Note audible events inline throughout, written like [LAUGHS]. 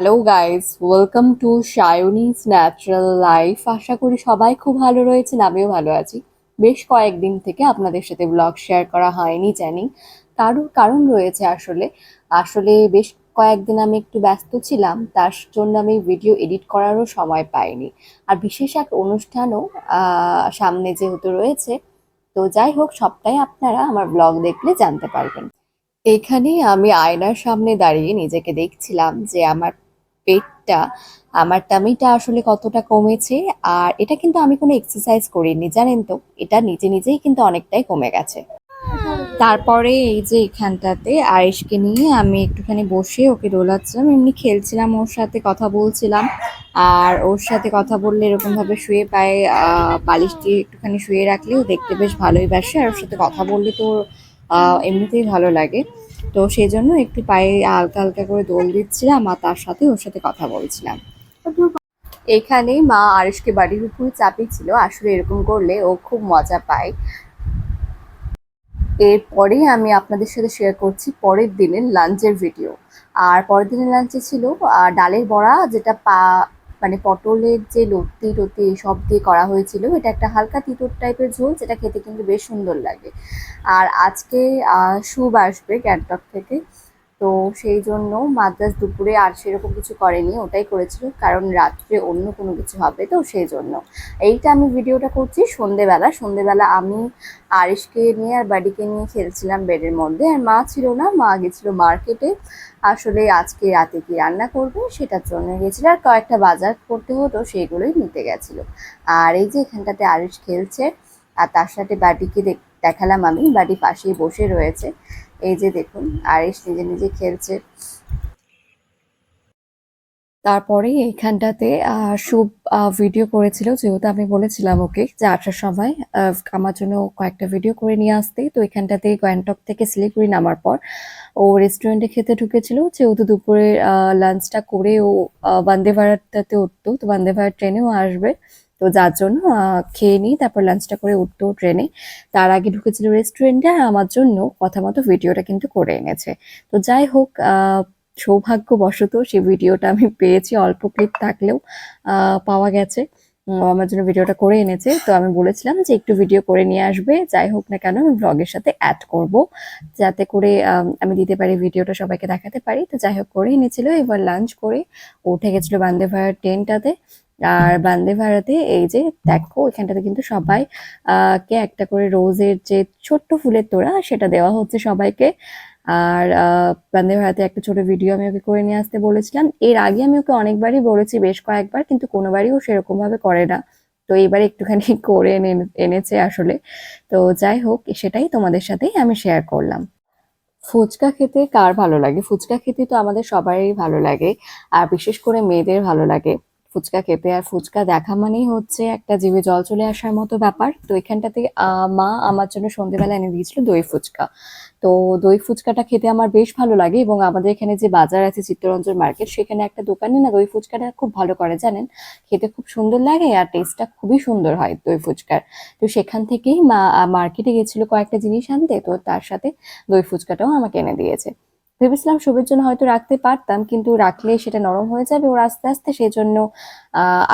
Hello guys welcome to Sayanis natural life আশা করি সবাই খুব ভালো রয়েছেন, আমিও ভালো আছি। বেশ কয়েকদিন থেকে আপনাদের সাথে ব্লগ শেয়ার করা হয়নি, জানি। তারও কারণ রয়েছে আসলে। আসলে বেশ কয়েকদিন আমি একটু ব্যস্ত ছিলাম, তার জন্য আমি ভিডিও এডিট করারও সময় পাইনি। আর বিশেষ এক অনুষ্ঠানও সামনে যেহেতু রয়েছে, তো যাই হোক, সবটাই আপনারা আমার ব্লগ দেখলে জানতে পারবেন। এখানে আমি আয়নার সামনে দাঁড়িয়ে নিজেকে দেখছিলাম যে আমার পেটটা আমার টামিটা আসলে কতটা কমেছে আর এটা কিন্তু আমি কোনো এক্সারসাইজ করিনি জানেন তো? এটা নিজে নিজেই কিন্তু অনেকটাই কমে গেছে। তারপরে এই যে এখানটাতে আয়েশকে নিয়ে আমি একটুখানি বসে ওকে দোলাচ্ছিলাম এমনি খেলছিলাম ওর সাথে কথা বলছিলাম আর ওর সাথে কথা বললে এরকম ভাবে শুয়ে পায়ে আহ, বালিশ একটুখানি শুয়ে রাখলেও দেখতে বেশ ভালোই বাসে আর ওর সাথে কথা বললে তো এমনিতেই ভালো লাগে। তো সেই জন্য একটু পায়ে হালকা হালকা করে দোল দিচ্ছিলাম আর তার সাথে ওর সাথে কথা বলছিলাম। এখানে মা আরিশকে বাড়ির উপরে চাপিয়েছিল, আসলে এরকম করলে ও খুব মজা পায়। এরপরে আমি আপনাদের সাথে শেয়ার করছি পরের দিনের লাঞ্চের ভিডিও আর পরের দিনের লাঞ্চে ছিল ডালের বড়া যেটা পা মানে পটলের যে লতি টতি সব দিয়ে করা হয়েছিল, এটা একটা হালকা তিতর টাইপের ঝোল, যেটা খেতে কিন্তু বেশ সুন্দর লাগে। আর আজকে শুভ আসবে গ্যাংটক থেকে। তো সেই জন্য মাদ্রাস দুপুরে আর সেরকম কিছু করেনি, ওটাই করেছিল। কারণ রাত্রে অন্য কোনো কিছু হবে, তো সেই জন্য। এইটা আমি ভিডিওটা করছি সন্ধেবেলা। সন্ধেবেলা আমি আরিশকে নিয়ে আর বাড়িকে নিয়ে খেলছিলাম বেডের মধ্যে। আর মা ছিল না, মা গেছিল মার্কেটে। আসলে আজকে রাতে কি রান্না করবে সেটার জন্য গেছিল। আর কয়েকটা বাজার করতে হতো সেগুলোই নিতে গেছিল। আর এই যে এখানটাতে আরিশ খেলছে, আর তার সাথে দেখ- দেখালাম আমি। বাড়ি পাশেই বসে রয়েছে। এই যে দেখুন, আরিশ নিজে নিজে খেলছে। তারপরে এইখানটাতে শুভ ভিডিও করেছিল, যেহেতু আমি বলেছিলাম ওকে যে আসার সময় আমার জন্য কয়েকটা ভিডিও করে নিয়ে আসতে। তো এখানটাতে গ্যাংটক থেকে শিলিগুড়ি নামার পর ও রেস্টুরেন্টে খেতে ঢুকেছিল। যেহেতু দুপুরে লাঞ্চটা করে ও বন্দে ভারতটাতে উঠতো, তো বন্দে ভারত ট্রেনেও আসবে। তো যার জন্য খেয়ে নিই তারপর লাঞ্চটা করে উঠতো ট্রেনে তার আগে ঢুকেছিল রেস্টুরেন্টে আমার জন্য কথা মতো ভিডিওটা কিন্তু করে এনেছে। তো যাই হোক সৌভাগ্যবশত সেই ভিডিওটা আমি পেয়েছি, অল্প ক্লিপ থাকলেও পাওয়া গেছে। আমার জন্য ভিডিওটা করে এনেছে। তো আমি বলেছিলাম যে একটু ভিডিও করে নিয়ে আসবে। যাই হোক না কেন, আমি ব্লগের সাথে অ্যাড করব, যাতে করে আমি দিতে পারি ভিডিওটা সবাইকে দেখাতে পারি। তো যাই হোক, করে এনেছিল। এবার লাঞ্চ করে উঠে গেছিল বন্দে ভারত ট্রেনটাতে আর বন্দে ভারতে এই যে দেখো, এখানটাতে কিন্তু সবাই কে একটা করে রোজের যে ছোট্ট ফুলের তোড়া, সেটা দেওয়া হচ্ছে সবাইকে। আর বন্দে ভারতে একটা ছোট ভিডিও আমি ওকে করে নিয়ে আসতে বলেছিলাম। এর আগে আমি ওকে অনেকবারই বলেছি, বেশ কয়েকবার, কিন্তু কোনোবারই ও সেরকম ভাবে করে না। তো এবার একটুখানি [LAUGHS] করে এনে, এনেছে আসলে। তো যাই হোক, সেটাই তোমাদের সাথেই আমি শেয়ার করলাম। ফুচকা খেতে কার ভালো লাগে? ফুচকা খেতে তো আমাদের সবারই ভালো লাগে, আর বিশেষ করে মেয়েদের ভালো লাগে। ফুচকা খেতে। আর ফুচকা দেখা মানেই হচ্ছে একটা জিভে জল চলে আসার মতো ব্যাপার। তো এখানটাতে মা আমার জন্য সন্ধ্যেবেলা এনে দিয়েছিল দই ফুচকা। তো দই ফুচকাটা খেতে আমার বেশ ভালো লাগে এবং আমাদের এখানে যে বাজার আছে চিত্তরঞ্জন মার্কেট, সেখানে একটা দোকানে না দই ফুচকাটা খুব ভালো করে, জানেন? খেতে খুব সুন্দর লাগে আর টেস্টটা খুবই সুন্দর হয় দই ফুচকার। তো সেখান থেকেই মা মার্কেটে গেছিল কয়েকটা জিনিস আনতে, তো তার সাথে দই ফুচকাটাও আমাকে এনে দিয়েছে। ভেবেছিলাম শুভের জন্য হয়তো রাখতে পারতাম, কিন্তু রাখলে সেটা নরম হয়ে যাবে ওর আস্তে আস্তে সেই জন্য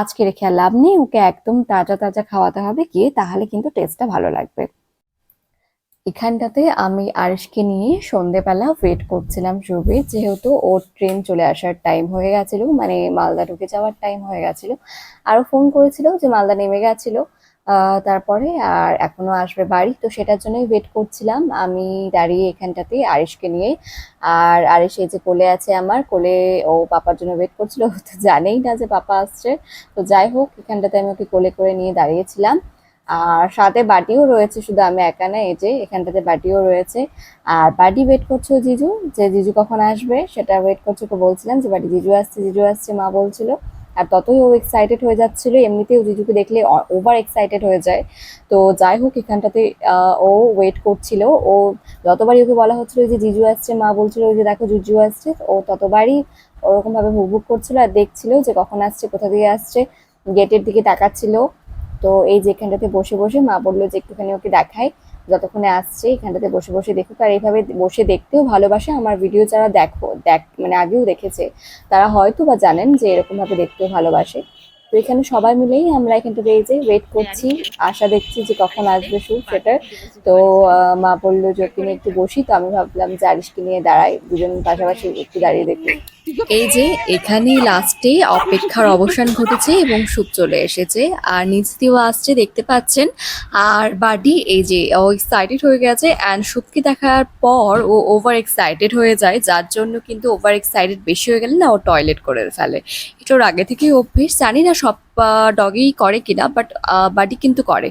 আজকে রেখে আর লাভ নেই। ওকে একদম তাজা তাজা খাওয়াতে হবে গিয়ে, তাহলে কিন্তু টেস্টটা ভালো লাগবে। এখানটাতে আমি আরিশকে নিয়ে সন্ধেবেলা ওয়েট করছিলাম শুভের, যেহেতু ওর ট্রেন চলে আসার টাইম হয়ে গেছিল মানে মালদা ঢুকে যাওয়ার টাইম হয়ে গেছিল। আরও ফোন করেছিল যে মালদা নেমে গেছিল। তারপরে আর এখনও আসবে বাড়ি, তো সেটার জন্যই ওয়েট করছিলাম। আমি দাঁড়িয়ে এখানটাতে আরিশকে নিয়ে। আর আরিশ এই যে কোলে আছে আমার, কোলে ও পাপার জন্য ওয়েট করছিল তো জানেই না যে পাপা আসছে। তো যাই হোক, এখানটাতে আমি ওকে কোলে করে নিয়ে দাঁড়িয়েছিলাম। আর সাথে বাটিও রয়েছে, শুধু আমি একা না, এই যে এখানটাতে বাটিও রয়েছে। আর বাটি ওয়েট করছ জিজু? যে জিজু কখন আসবে, সেটা ওয়েট করছে ওকে বলছিলাম যে, বাটি, জিজু আসছে জিজু আসছে, মা বলছিল। আর ততই ও এক্সাইটেড হয়ে যাচ্ছিল এমনিতেও জিজুকে দেখলে ওভার এক্সাইটেড হয়ে যায়। তো যাই হোক, এখানটাতে ও ওয়েট করছিল। ও যতবারই ওকে বলা হচ্ছিল যে জিজু আসছে, মা বলছিল যে দেখো জিজু আসছে, ও ততবারই ওরকমভাবে হুকবুক করছিল আর দেখছিল যে কখন আসছে, কোথা থেকে আসছে গেটের দিকে তাকাচ্ছিল। তো এই যে এখানটাতে বসে বসে মা বলল যে একটুখানি ওকে দেখাই। যতক্ষণে আসছে, এখানটাতে বসে বসে দেখুক। আর এইভাবে বসে দেখতেও ভালোবাসে আমার ভিডিও যারা দেখো, দেখ মানে আগেও দেখেছে, তারা হয়তো বা জানেন যে এরকমভাবে দেখতেও ভালোবাসে। তো এখানে সবাই মিলেই আমরা এখানটাতে এই যে ওয়েট করছি। আশা দেখছি যে কখন আসবে শুট সেটার তো মা বলল যে নিয়ে একটু বসি, তো আমি ভাবলাম যে আরিশকে নিয়ে দাঁড়াই। দুজন পাশাপাশি একটু দাঁড়িয়ে দেখি। এই যে এখানে লাস্টে অপেক্ষার অবসান ঘটেছে এবং সুপ চলে এসেছে। আর নিচ দিয়েও আসছে, দেখতে পাচ্ছেন। আর বাডি এই যে, ও এক্সাইটেড হয়ে গেছে অ্যান্ড সুপকে দেখার পর ও ওভার এক্সাইটেড হয়ে যায়। যার জন্য কিন্তু ওভার এক্সাইটেড বেশি হয়ে গেলে না, ও টয়লেট করে ফেলে। এটা ওর আগে থেকেই অভ্যেস। জানি না সব ডগেই করে কিনা বাট বাডি কিন্তু করে।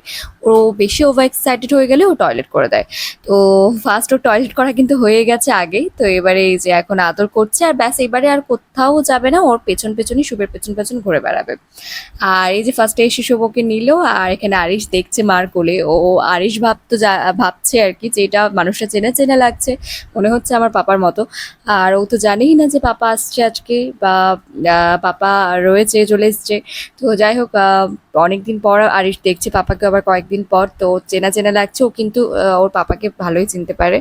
ও বেশি ওভার এক্সাইটেড হয়ে গেলে ও টয়লেট করে দেয়। তো ফার্স্ট ও টয়লেট করা কিন্তু হয়ে গেছে আগেই। তো এবারে এই যে এখন আদর করছে, আর ব্যাস, এবারে আর কোথাও যাবে না। ওর পেছন পেছনই শুভের পেছন পেছন ঘুরে বেড়াবে। আর এই যে ফার্স্টে এসে শুভ ওকে নিল, আর এখানে আরিশ দেখছে মার কোলে। ও আরিশ ভাবতো যা, ভাবছে আর কি যে এটা মানুষটা চেনা চেনা লাগছে। মনে হচ্ছে আমার পাপার মতো। আর ও তো জানেই না যে পাপা আসছে আজকে, বা পাপা রয়েছে, চলে এসছে। তো যাই হোক অনেকদিন পর আরিশ দেখছে, পাপাকে আবার কয়েকদিন পর, তো চেনা চেনা লাগছে, ও কিন্তু ওর পাপাকে ভালোই চিনতে পারে।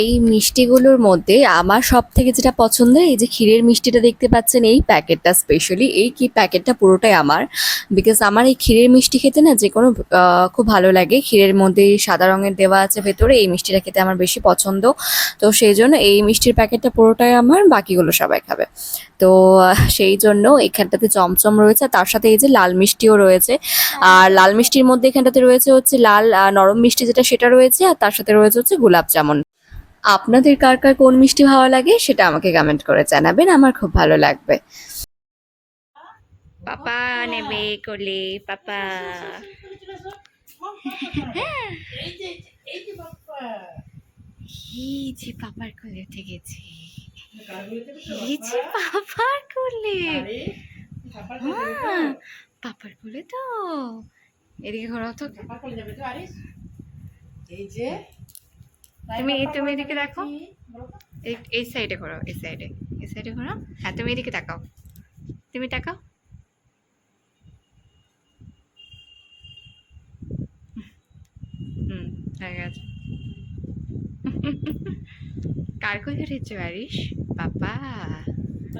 এই মিষ্টিগুলোর মধ্যে আমার সব থেকে যেটা পছন্দের এই যে ক্ষীরের মিষ্টিটা দেখতে পাচ্ছেন, এই প্যাকেটটা স্পেশালি এই কি প্যাকেটটা পুরোটাই আমার। বিকজ আমার এই ক্ষীরের মিষ্টি খেতে না যে কোনো খুব ভালো লাগে। ক্ষীরের মধ্যে সাদা রঙের দেওয়া আছে ভেতরে, এই মিষ্টিটা খেতে আমার বেশি পছন্দ। তো সেই জন্য এই মিষ্টির প্যাকেটটা পুরোটাই আমার, বাকিগুলো সবাই খাবে। তো সেই জন্য এখানটাতে চমচম রয়েছে তার সাথে এই যে লাল মিষ্টিও রয়েছে। আর লাল মিষ্টির মধ্যে এখানটাতে রয়েছে হচ্ছে লাল নরম মিষ্টি যেটা, সেটা রয়েছে, আর তার সাথে রয়েছে হচ্ছে গোলাপ জামুন। আপনাদের কার কার কোন মিষ্টি ভালো লাগে সেটা আমাকে কমেন্ট করে জানাবেন আমার খুব ভালো লাগবে। পাপা নেবে কোলে পাপা। এই যে পাপার কোলে উঠে গেছি। এই যে পাপার কোলে। পাপার হ্যাঁ, কোলে তো। এদিকে ঘোরাও তো। পাপার কোলে যাবে তো আরে এই যে তুমি তুমি এদিকে দেখো। এই এই সাইডে ঘোরাও এই সাইডে এই সাইডে ঘোরাও। হ্যাঁ তুমি এদিকে তাকাও। তুমি তাকাও। হুম হয়ে গেছে। কার কোলে উঠেছো আরিশ পাপা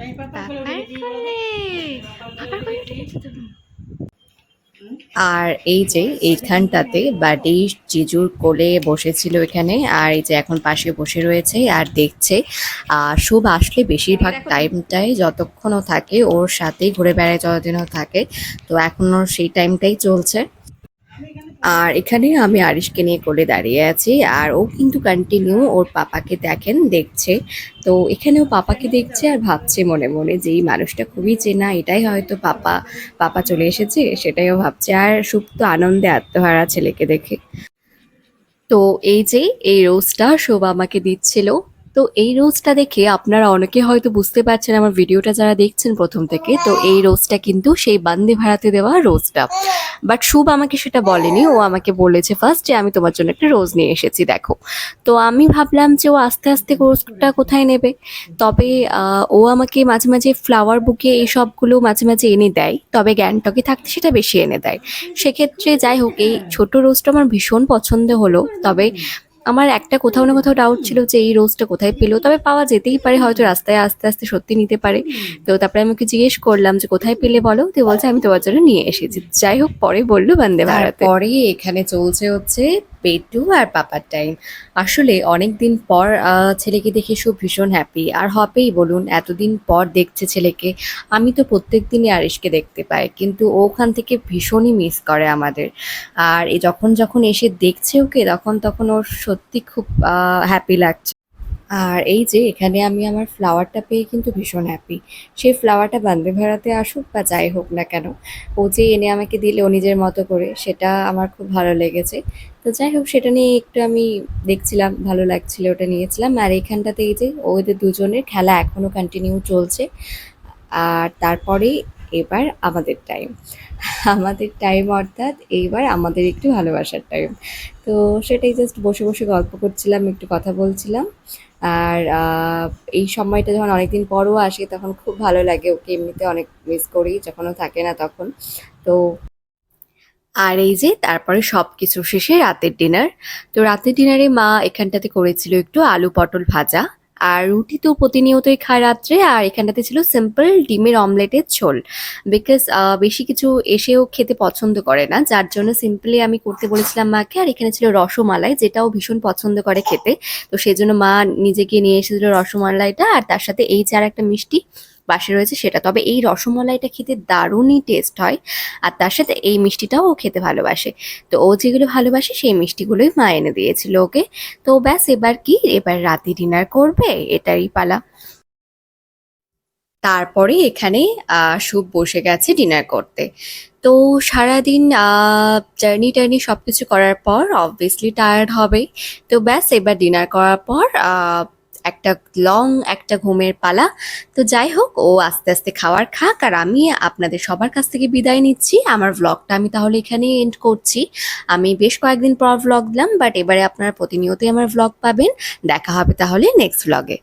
এই পাপার কোলে পাপার আর এই যে এইখানটাতে বাডি জিজুর কোলে বসেছিল এখানে, আর এই যে এখন পাশে বসে রয়েছে আর দেখছে। আর শুভ আসলে বেশিরভাগ টাইমটাই যতক্ষণও থাকে ওর সাথেই ঘুরে বেড়ায়, যতদিনও থাকে। তো এখনও সেই টাইমটাই চলছে। আর এখানে আমি আরিশকে নিয়ে কোলে দাঁড়িয়ে আছি আর ও কিন্তু কন্টিনিউ ওর পাপাকে দেখেন, দেখছে। তো এখানেও পাপাকে দেখছে আর ভাবছে মনে মনে যে এই মানুষটা খুবই চেনা, এটাই হয়তো পাপা পাপা চলে এসেছে, সেটাইও ভাবছে। আর সুপ্ত আনন্দে আত্মহারা ছেলেকে দেখে। তো এই যে এই রোজটা শোভা আমাকে দিচ্ছিল তো এই রোজটা দেখে আপনারা অনেকে হয়তো বুঝতে পারছেন আমার ভিডিওটা যারা দেখছেন প্রথম থেকে, তো এই রোজটা কিন্তু সেই বান্দি ভাড়াতে দেওয়া রোজটা। বাট শুভ আমাকে সেটা বলেনি, ও আমাকে বলেছে ফার্স্ট যে আমি তোমার জন্য একটা রোজ নিয়ে এসেছি, দেখো। তো আমি ভাবলাম যে ও আস্তে আস্তে রোজটা কোথায় নেবে? তবে ও আমাকে মাঝে মাঝে ফ্লাওয়ার বুকে এই সবগুলো মাঝে মাঝে এনে দেয়, তবে গ্যাংটকে থাকতে সেটা বেশি এনে দেয়। সেক্ষেত্রে যাই হোক, এই ছোট রোজটা আমার ভীষণ পছন্দ হলো, তবে আমার একটা কোথাও না কোথাও ডাউট ছিল যে এই রোজটা কোথায় পেল। তবে পাওয়া যেতেই পারে, হয়তো রাস্তায় আস্তে আস্তে সত্যি নিতে পারে। তো তারপরে আমি ওকে জিজ্ঞেস করলাম যে কোথায় পেলে বলো? তো বলছে, আমি তোমার জন্য নিয়ে এসেছি। যাই হোক, পরে বলল বন্দে ভারতে। পরে এখানে চলছে হচ্ছে পেটু আর পাপার টাইম। আসলে অনেক দিন পর ছেলেকে দেখে সব ভীষণ হ্যাপি আর হবেই বলুন, এতদিন পর দেখছে ছেলেকে, আমি তো প্রত্যেক দিনই আরিশকে দেখতে পাই। কিন্তু ওখান থেকে ভীষণই মিস করে আমাদের। আর যখন যখন এসে দেখছে ওকে, তখন তখন ওর সত্যি খুব হ্যাপি লাগছে। আর এই যে এখানে আমি আমার ফ্লাওয়ারটা পেয়ে কিন্তু ভীষণ হ্যাপি সেই ফ্লাওয়ারটা বান্দে ভাড়াতে আসুক বা যাই হোক না কেন, ও যে এনে আমাকে দিলে ও নিজের মতো করে, সেটা আমার খুব ভালো লেগেছে। তো যাই হোক, সেটা নিয়ে একটু আমি দেখছিলাম, ভালো লাগছিল, ওটা নিয়েছিলাম। আর এখানটাতে এই যে ওদের দুজনের খেলা এখনও কন্টিনিউ চলছে। আর তারপরে এবার আমাদের টাইম আমাদের টাইম অর্থাৎ এইবার আমাদের একটু ভালোবাসার টাইম তো সেটাই জাস্ট বসে বসে গল্প করছিলাম, একটু কথা বলছিলাম। আর এই সময়টা যখন অনেকদিন পরও আসে, তখন খুব ভালো লাগে ওকে এমনিতে অনেক মিস করি যখনও থাকে না তখন। তো আর এই যে তারপরে সব কিছু শেষে রাতের ডিনার তো রাতের ডিনারে মা এখানটাতে করেছিল একটু আলু পটল ভাজা। আর রুটি তো প্রতিনিয়তই খায় রাত্রে, আর এখানটাতে ছিল সিম্পল ডিমের অমলেটের ঝোল। বিকজ বেশি কিছু এসেও খেতে পছন্দ করে না, যার জন্য সিম্পলি আমি করতে বলেছিলাম মাকে, আর এখানে ছিল রসমালাই, যেটাও ভীষণ পছন্দ করে খেতে। তো সেই জন্য মা নিজেকে নিয়ে এসেছিল রসমালাইটা, আর তার সাথে এই চার একটা মিষ্টি বাসে রয়েছে সেটা। তবে এই রসমলাইটা খেতে দারুণই টেস্ট হয়। আর তার সাথে এই মিষ্টিটাও ও খেতে ভালোবাসে। তো ও যেগুলো ভালোবাসে সেই মিষ্টিগুলোই মা এনে দিয়েছিল ওকে। তো ব্যাস, এবার কি? এবার রাতে ডিনার করবে, এটাই পালা। তারপরে এখানে শুভ বসে গেছে ডিনার করতে। তো সারাদিন জার্নি টার্নি সব কিছু করার পর অবভিয়াসলি টায়ার্ড হবে। তো ব্যাস, এবার ডিনার করার পর একটা লং একটা ঘুমের পালা। তো যাই হোক, ও আস্তে আস্তে খাওয়ার খাক আর আমি আপনাদের সবার কাছ থেকে বিদায় নিচ্ছি। আমার ভ্লগটা আমি তাহলে এখানেই এন্ড করছি। আমি বেশ কয়েকদিন পর ভ্লগ দিলাম বাট এবারে আপনারা প্রতিনিয়তই আমার ভ্লগ পাবেন। দেখা হবে তাহলে নেক্সট ভ্লগে